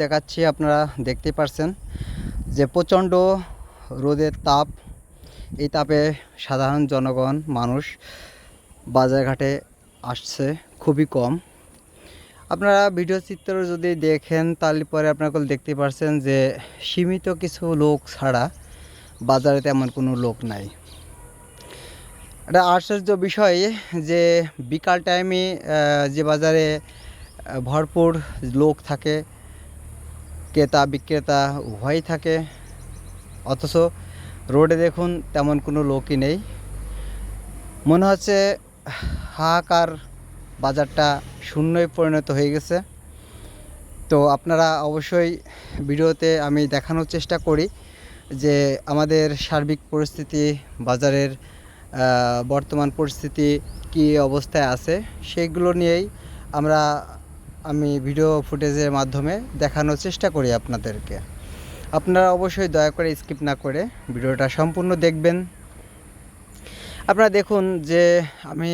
দেখাচ্ছি, আপনারা দেখতে পারছেন যে প্রচণ্ড রোদের তাপ। এই তাপে সাধারণ জনগণ, মানুষ বাজারঘাটে আসছে, খুবই কম। আপনারা ভিডিও চিত্র যদি দেখেন, তাহলে পরে আপনারা দেখতে পারছেন যে সীমিত কিছু লোক ছাড়া বাজারে তেমন কোনো লোক নাই। এটা আশ্চর্য বিষয় যে বিকাল টাইমে যে বাজারে ভরপুর লোক থাকে ক্রেতা বিক্রেতা উভয়ই থাকে। অথচ রোডে দেখুন তেমন কোনো লোকই নেই। মনে হচ্ছে হাহাকার বাজারটা শূন্যই পরিণত হয়ে গেছে। তো আপনারা অবশ্যই ভিডিওতে আমি দেখানোর চেষ্টা করি যে আমাদের সার্বিক পরিস্থিতি, বাজারের বর্তমান পরিস্থিতি কী অবস্থায় আছে সেইগুলো নিয়েই আমরা আমি ভিডিও ফুটেজের মাধ্যমে দেখানোর চেষ্টা করি আপনাদেরকে। আপনারা অবশ্যই দয়া করে স্কিপ না করে ভিডিওটা সম্পূর্ণ দেখবেন। আপনারা দেখুন যে আমি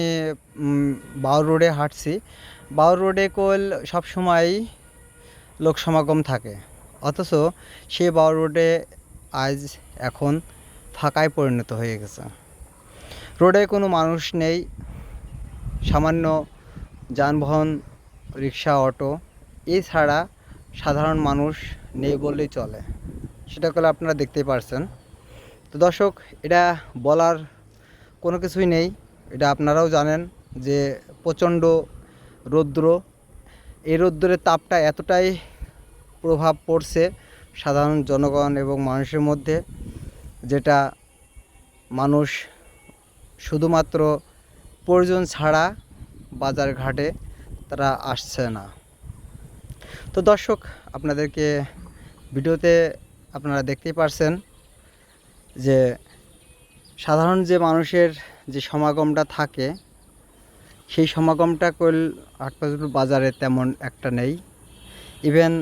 বাউর রোডে হাঁটছি। বাউর রোডে কোল সবসময় লোক সমাগম থাকে। অথচ সেই বাউর রোডে আজ এখন ফাঁকায় পরিণত হয়ে গেছে। রোডে কোনো মানুষ নেই। সামান্য যানবাহন রিক্সা, অটো এছাড়া সাধারণ মানুষ নেই বললেই চলে। সেটা করলে আপনারা দেখতেই পারছেন। তো দর্শক, এটা বলার কোনো কিছুই নেই। এটা আপনারাও জানেন যে প্রচণ্ড রৌদ্র। এই রৌদ্রের তাপটা এতটাই প্রভাব পড়ছে সাধারণ জনগণ এবং মানুষের মধ্যে, যেটা মানুষ শুধুমাত্র প্রয়োজন ছাড়া বাজার ঘাটে তারা আসছে না। তো দর্শক, আপনাদেরকে ভিডিওতে আপনারা দেখতেই পারছেন যে সাধারণ যে মানুষের যে সমাগমটা থাকে, সেই সমাগমটা কল হাটপাজুর বাজারে তেমন একটা নেই। ইভেন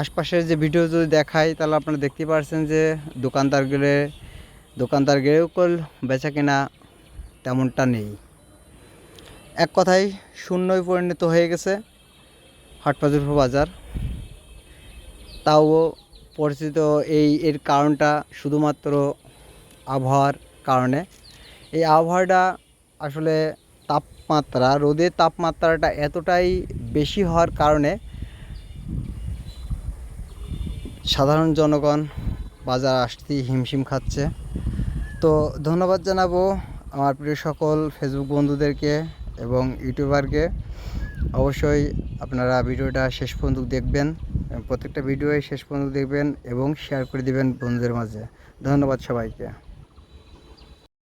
আশপাশের যে ভিডিও যদি দেখাই, তাহলে আপনারা দেখতে পারছেন যে দোকানদার গেলে দোকানদার গেলেও কল বেচা কেনা তেমনটা নেই। এক কথায় শূন্যই পরিণত হয়ে গেছে হাটপাজুর বাজার। তাও পরিচিত এই এর কারণটা শুধুমাত্র আবহাওয়ার কারণে। এই আবহাওয়াটা আসলে তাপমাত্রা, রোদের তাপমাত্রাটা এতটাই বেশি হওয়ার কারণে সাধারণ জনগণ বাজার আসতেই হিমশিম খাচ্ছে। তো ধন্যবাদ জানাব আমার প্রিয় সকল ফেসবুক বন্ধুদেরকে। এবং ইউটিউবারকে অবশ্যই আপনারা ভিডিওটা শেষ পর্যন্ত দেখবেন, প্রত্যেকটা ভিডিওই শেষ পর্যন্ত দেখবেন এবং শেয়ার করে দিবেন বন্ধুদের মাঝে। ধন্যবাদ সবাইকে।